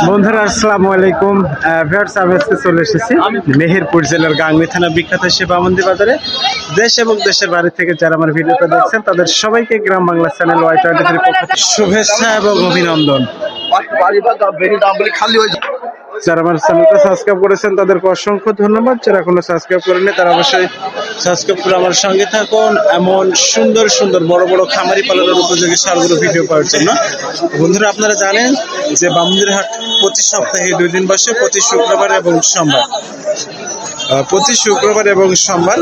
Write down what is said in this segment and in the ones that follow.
বন্ধুরা আসসালামু আলাইকুম। ভিউয়ার্স আমি আজকে চলে এসেছি মেহেরপুর জেলার গাংনী থানা বিখ্যাত শিবামন্দি বাজারে। দেশ এবং দেশের বাড়ি থেকে যারা আমার ভিডিওটা দেখছেন তাদের সবাইকে Gram Bangla channel Y twenty three শুভেচ্ছা এবং অভিনন্দন। যারা আমার চ্যানেলটা সাবস্ক্রাইব করেছেন তাদেরকে অসংখ্য ধন্যবাদ। যারা এখনও সাবস্ক্রাইব করেনি তারা অবশ্যই সাবস্ক্রাইব করে আমার সঙ্গে থাকুন এমন সুন্দর সুন্দর বড় বড় খামারি পালনের উপযোগী সারগুলো ভিডিও পাওয়ার জন্য। বন্ধুরা, আপনারা জানেন যে বামুন্দির হাট প্রতি সপ্তাহে দুই দিন বসে, প্রতি শুক্রবার এবং সোমবার। প্রতি শুক্রবার এবং সোমবার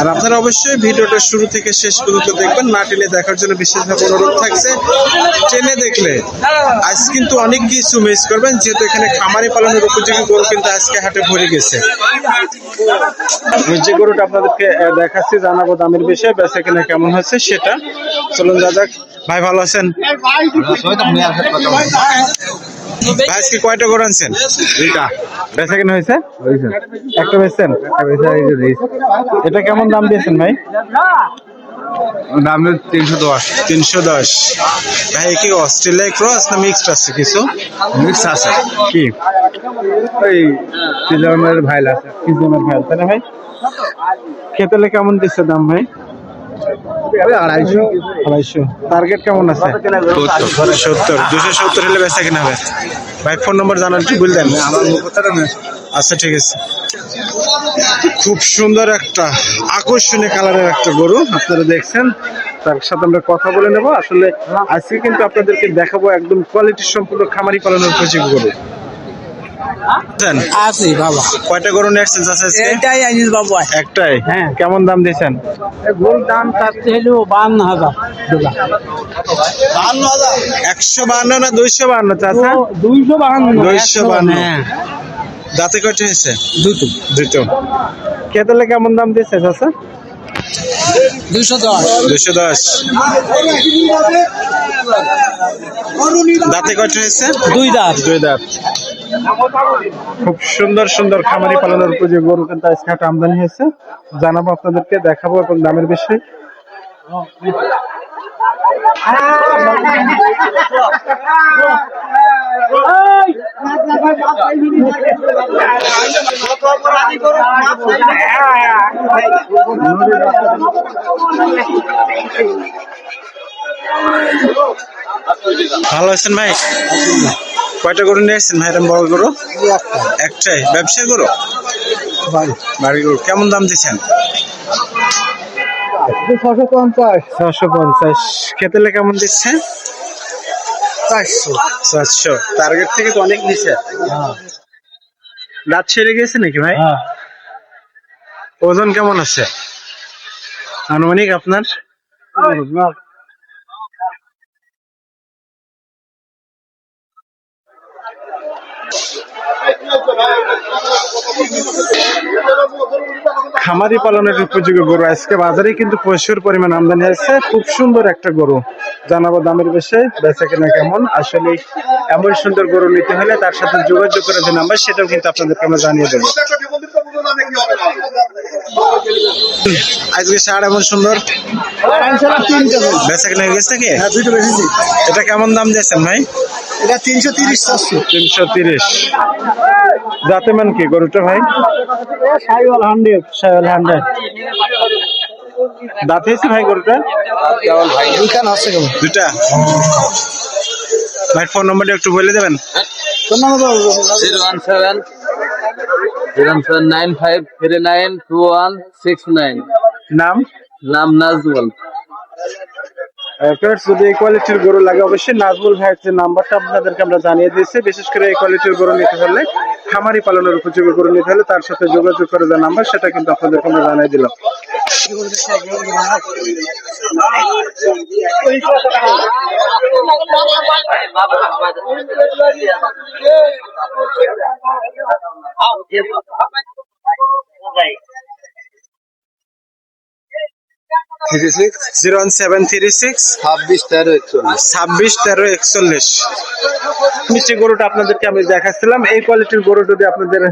আর আপনারা অবশ্যই ভিডিওটা শুরু থেকে শেষ পর্যন্ত দেখবেন। না টেনে দেখার জন্য বিশেষভাবে অনুরোধ থাকছে। টেনে দেখলে আজ কিন্তু অনেক কিছু মিস করবেন যেহেতু এখানে খামারি পালনের উপযোগী গরু কিন্তু আজকে হাটে ভরে গেছে। যে গরুটা আপনাদেরকে দেখাচ্ছি জানাব দামের বিষয়ে বেচা কিনা কেমন হচ্ছে সেটা। চলুন যা যাক ভাই ভালো আছেন? ভাই আজকে কয়টা গরু আনছেন? দুইটা। বেচা কিনা হয়েছে? একটা বেচছেন? এটা কেমন দাম দিয়েছেন ভাই? দাম তিনশো দশ। তিনশো দশ। ভাই কি অস্ট্রেলিয়া ক্রস না মিক্সড আছে কিছু? মিক্স আছে। কি? ওই তিনজনের ভাইল আছে। তাই না ভাই? খেতেলে কেমন দিচ্ছে দাম ভাই? আড়াইশো আড়াইশো। টার্গেট কেমন আছে? সত্তর দুশো সত্তর হলে বেচা কিনা হবে। ভাই ফোন নম্বর জানার কি বললেন আমার মুখতার আচ্ছা ঠিক আছে। খুব সুন্দর একটা আকর্ষণীয় কালারের একটা গরু আপনারা দেখছেন। তার সাথে আমরা কথা বলে নেব। আসলে আজকে কিন্তু আপনাদেরকে দেখাবো একদম কোয়ালিটি সম্পূর্ণ খামারি পালনের উপযোগী গরু? আছি বাবা। কয়টা গরু নিয়ে আসছেন চাচা আজকে? এটাই আনিস বাবু একটাই? হ্যাঁ। কেমন দাম দিয়েছেন? গোল দাম চাচ্ছে হলো বান্ন হাজার একশো বান্ন না দুইশো বান্ন চাচা? দুইশো বাহান্ন দুইশো বান্ন। হ্যাঁ। দাঁতে কয়টা হয়েছে? দুটো। দুটো। কেতালে কেমন দাম দিয়েছে চাচা? দুইশো দশ। দুশো দশ। দাঁতে কয়টা হয়েছে? দুই দাঁত। দুই দাঁত। খুব সুন্দর সুন্দর খামারি পালনের উপযোগী গরু কিন্তু আজকে হাটে আমদানি হয়েছে। জানাব আপনাদেরকে, দেখাবো এবং দামের বিষয়ে। ভালো আছেন ভাই? কয়টা গরু নিয়ে আসছেন ভাই এরকম বড় গরু? একটাই। ব্যবসায় গরু? বাড়ি। গরু। কেমন দাম দিচ্ছেন? ছশো পঞ্চাশ। ছশো পঞ্চাশ। খেতেলে কেমন দিচ্ছে? চারশো। চারশো। টার্গেট থেকে তো অনেক নিচে। দাঁত ছেড়ে গেছে নাকি ভাই? হ্যাঁ। ওজন কেমন আছে? আনুমানিক আপনার? খামারি পালনের উপযোগী গরু। আজকে বাজারে কিন্তু প্রচুর পরিমাণ আমদানি আছে খুব সুন্দর একটা গরু। জানাব দামের বিষয়ে বেচা কিনা কেমন? আসলে এমন সুন্দর গরু নিতে হলে তার সাথে যোগাযোগ করে যে নাম্বার সেটাও কিন্তু আপনাদেরকে আমরা জানিয়ে দেবো। আজকে সার এমন সুন্দর। বেচা কিনা হয়ে গেছে কি এটা কেমন দাম দিয়েছেন ভাই? এটা তিনশো তিরিশ চারশো। তিনশো তিরিশ। যাতে মান কি গরুটা ভাই? সাইওয়াল হান্ড্রেড। সাইল হান্ড্রেড। দাঁত হয়েছে ভাই গরুটা দুইখান আছে কেমন দুটা ভাই ফোন নম্বরটা একটু বলে দেবেন? Zero one seven zero seven nine five three nine two one six nine. নাম? নাম নাজমুল। ফ্রেন্ডস যদি এই কোয়ালিটির গরু লাগে, অবশ্যই নাজমুল ভাইয়ের যে নাম্বারটা আপনাদেরকে আমরা জানিয়ে দিয়েছি। বিশেষ করে এই কোয়ালিটির গরু নিতে হলে খামারি পালনের উপযোগী গরু নিতে হলে তার সাথে যোগাযোগ করে যে নাম্বার, সেটা কিন্তু আপনাদেরকে আমরা জানিয়ে দিলাম। Six zero one seven three six ছাব্বিশ তেরো একচল্লিশ। ছাব্বিশ তেরো একচল্লিশ। মিষ্টি গরুটা আপনাদেরকে আমি দেখাচ্ছিলাম। এই কোয়ালিটির গরু যদি আপনাদের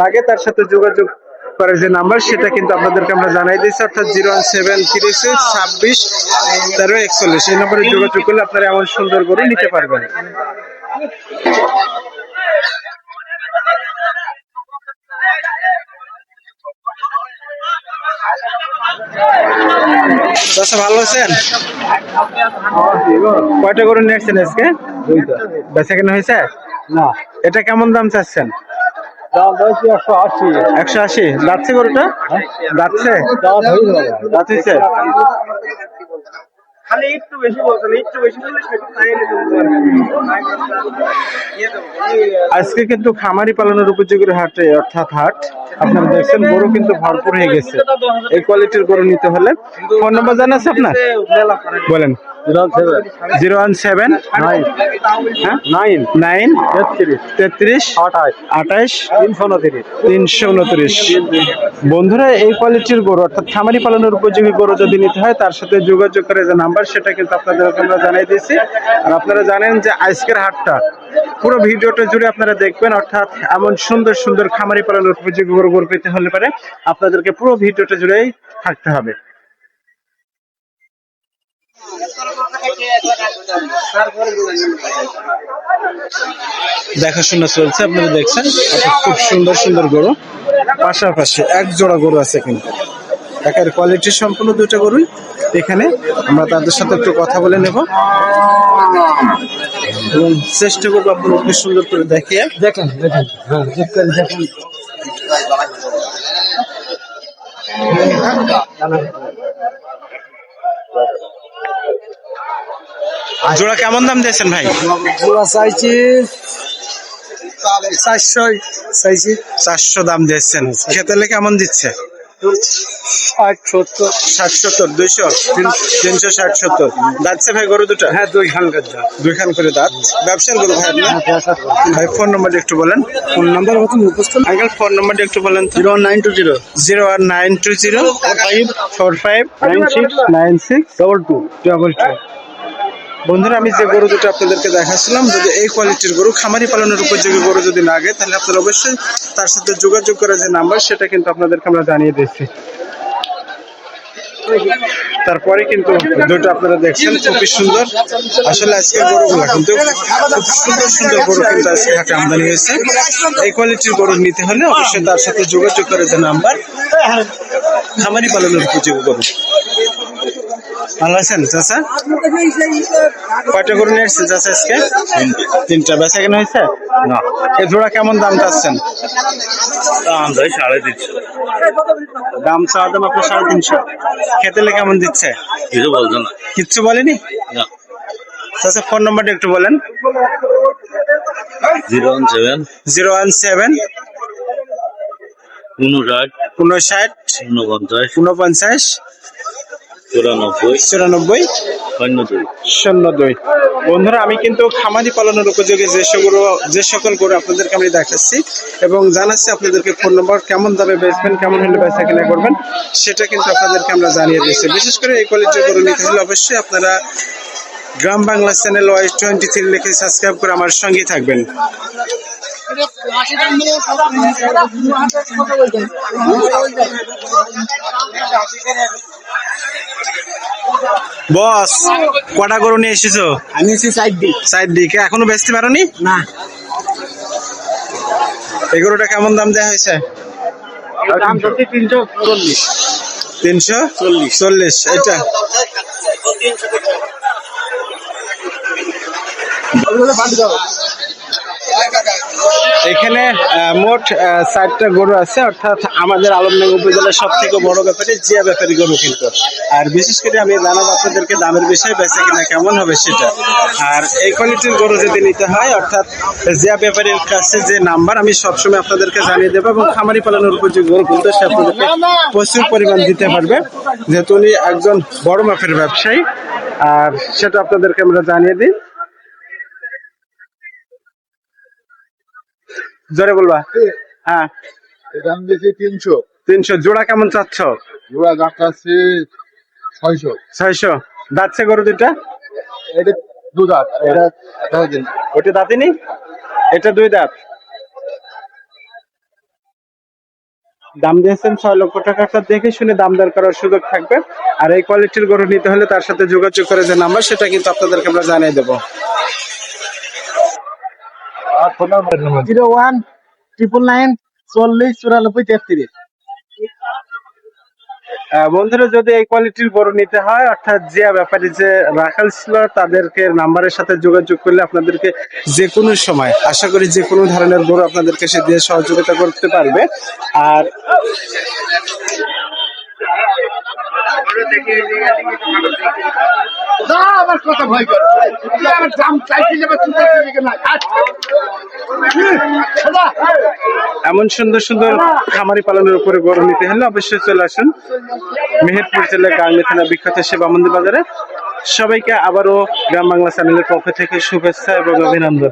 লাগে তার সাথে যোগাযোগ করে যে নাম্বার সেটা কিন্তু আপনাদেরকে আমরা জানাই দিচ্ছি অর্থাৎ zero one seven three six ছাব্বিশ তেরো একচল্লিশ। এই নম্বরে যোগাযোগ করলে আপনারা এমন সুন্দর গরু নিতে পারবেন। চাচা ভালো আছেন? কয়টা করে নিয়েছেন আজকে? বেচা কেনা হয়েছে? না। এটা কেমন দাম চাচ্ছেন? একশো আশি। যাচ্ছে গরুটা? যাচ্ছে হয়ে। যাবে দাঁত হয়েছে। খালি একটু বেশি বলছেন একটু বেশি বললে সেটা তাই নিতে আজকে কিন্তু খামারি পালনের উপযোগী হাটে অর্থাৎ হাট আপনারা দেখছেন গরু কিন্তু ভরপুর হয়ে গেছে। এই কোয়ালিটির গরু নিতে হলে। ফোন নম্বর জানা আছে আপনার? বলেন। Zero one seven nine nine তেত্রিশ আঠাশ আঠাইশ তিনশো উনত্রিশ তিনশো উনত্রিশ। বন্ধুরা এই কোয়ালিটির গরু অর্থাৎ খামারি পালনের উপযোগী গরু যদি নিতে হয় তার সাথে যোগাযোগ করে যে নাম্বার সেটা কিন্তু আপনাদের আমরা জানাই দিয়েছি। আর আপনারা জানেন যে আজকের হাটটা পুরো ভিডিওটা জুড়ে আপনারা দেখবেন অর্থাৎ এমন সুন্দর সুন্দর খামারি পালনের উপযোগী গরু গরু পেতে হলে পারে আপনাদেরকে পুরো ভিডিওটা জুড়েই থাকতে হবে। দেখাশোনা চলছে আপনারা দেখছেন। অর্থাৎ খুব সুন্দর সুন্দর গরু। পাশাপাশি এক জোড়া গরু আছে কিন্তু। একের কোয়ালিটি সম্পূর্ণ দুটো গরুই। এখানে আমরা তাদের সাথে একটু কথা বলে নেব। এবং চেষ্টা করব আপনাদেরকে সুন্দর করে দেখিয়ে। দেখেন দেখেন। হ্যাঁ দেখেন। জোড়া কেমন দাম দিয়েছেন ভাই? জোড়া চাইছি চারশো চাইছি। চারশো দাম দিয়েছেন। খেতেলে কেমন দিচ্ছে? ষাট সত্তর ষাট সত্তর দুইশো? তিন- তিনশো ষাট সত্তর দাঁতছে ভাই গরু দুটো? হ্যাঁ দুই দুইখান করে দাঁত। ব্যবসার গরু ভাই ভাই ফোন নাম্বারটা একটু বলেন। ফোন নাম্বার হচ্ছে মুখস্থ আঙ্কেল ফোন নাম্বারটা একটু বলেন zero nine two zero. Zero one nine two zero five four five nine six nine six double two double two. বন্ধুরা, আমি যে গরু দুটো আপনাদেরকে দেখাচ্ছিলাম, যদি এই কোয়ালিটির গরু খামারি পালনের উপযোগী গরু যদি লাগে তাহলে আপনারা অবশ্যই তার সাথে যোগাযোগ করার যে নাম্বার, সেটা কিন্তু আপনাদেরকে আমরা জানিয়ে দিচ্ছি। তারপরে কিন্তু দুটো আপনারা দেখছেন, খুবই সুন্দর। আসলে আজকে গরুগুলা কিন্তু খুব সুন্দর সুন্দর গরু কিন্তু আজকে হাটে আমদানি হয়েছে। এই কোয়ালিটির গরু নিতে হলে অবশ্যই তার সাথে যোগাযোগ করে যে নাম্বার, খামারি পালনের উপযোগী গরু। ভালো আছেন চাচা? কয়টা গরু নিয়ে এসছেন চাচা আজকে? তিনটা। বেচা কেন হয়েছে? না। এই জোড়া কেমন দাম চাচ্ছেন? দাম সাড়ে তিনশো। দাম চাওয়া দাম আপনার সাড়ে তিনশো। খেতেলে কেমন দিচ্ছে? কিছু বলছো না। কিচ্ছু বলেনি? না। চাচা ফোন নাম্বারটা একটু বলেন। Zero one seven. Zero one seven. উনষাট। উনষাট। উনপঞ্চাশ। উনপঞ্চাশ। চুরানব্বই। চুরানব্বই? শূন্য দুই বন্ধুরা আমি কিন্তু খামারি পালনের উপযোগী যে সকল যে সকল গরু আপনাদেরকে আমি দেখাচ্ছি এবং জানাচ্ছি আপনাদেরকে ফোন নম্বর কেমন দামে বেচবেন কেমন হলে বেচা কেনা করবেন সেটা কিন্তু আপনাদেরকে আমরা জানিয়ে দিচ্ছি। বিশেষ করে এই কোয়ালিটির গরু নিতে হলে অবশ্যই আপনারা Gram Bangla channel Y twenty three লিখে সাবস্ক্রাইব করে আমার সঙ্গেই থাকবেন। বস কটা গরু নিয়ে এসেছ? আমি এসেছি সাইড দিক। সাইড দিকে। এখনও বেচতে পারোনি? না। এই গরুটা কেমন দাম দেওয়া হয়েছে? দাম হচ্ছে তিনশো চল্লিশ। তিনশো চল্লিশ। চল্লিশ এটা এখানে মোট চারটা গরু আছে, অর্থাৎ আমাদের আলমডাঙ্গা উপজেলার সব থেকে বড় ব্যাপারে জিয়া ব্যাপারী গরু কিন্তু। আর বিশেষ করে আমি জানাব আপনাদেরকে দামের বিষয়ে, বেচে কিনা কেমন হবে সেটা। আর এই কোয়ালিটির গরু যদি নিতে হয়, অর্থাৎ জিয়া ব্যাপারীর কাছে যে নাম্বার, আমি সবসময় আপনাদেরকে জানিয়ে দেবো এবং খামারি পালনের উপযোগী গরু কিন্তু সে আপনাদেরকে প্রচুর পরিমাণ দিতে পারবে। যেহেতু উনি একজন বড় মাপের ব্যবসায়ী, আর সেটা আপনাদেরকে আমরা জানিয়ে দিই। জোরে বলবা। হ্যাঁ। দাম দিয়েছি তিনশো। তিনশো। জোড়া কেমন চাচ্ছ? জোড়া যাচ্ছে ছয়শো। ছয়শো। দাচ্ছে গরু দুটা এটা দু দাঁত। এটা ওটা দাঁতিনি এটা দুই দাঁত। দাম দিয়েছেন ছয় লক্ষ টাকাটা দেখে শুনে দাম দর করার সুযোগ থাকবে। আর এই কোয়ালিটির গরু নিতে হলে তার সাথে যোগাযোগ করে যে নাম্বার সেটা কিন্তু আপনাদেরকে আমরা জানিয়ে দেবো। জিরো ওয়ান ট্রিপল নাইন চল্লিশ চুরানব্বই তেত্রিশ। বন্ধুরা যদি এই কোয়ালিটির গরু নিতে হয় অর্থাৎ যে ব্যাপারী যে রাখাল ছিল তাদেরকে নাম্বারের সাথে যোগাযোগ করলে আপনাদেরকে যে কোনো সময় আশা করি যে কোনো ধরনের গরু আপনাদেরকে সে দিয়ে সহযোগিতা করতে পারবে। আর না আমার কথা ভয় করে। আমার দাম চাইছি যাবে এমন সুন্দর সুন্দর খামারি পালনের উপরে গরু নিতে হলে অবশ্যই চলে আসুন। মেহেরপুর জেলার গাঙ্গি থানা বিখ্যাত সেবা মন্দির বাজারে। সবাইকে আবারও গ্রাম বাংলা চ্যানেলের পক্ষ থেকে শুভেচ্ছা এবং অভিনন্দন।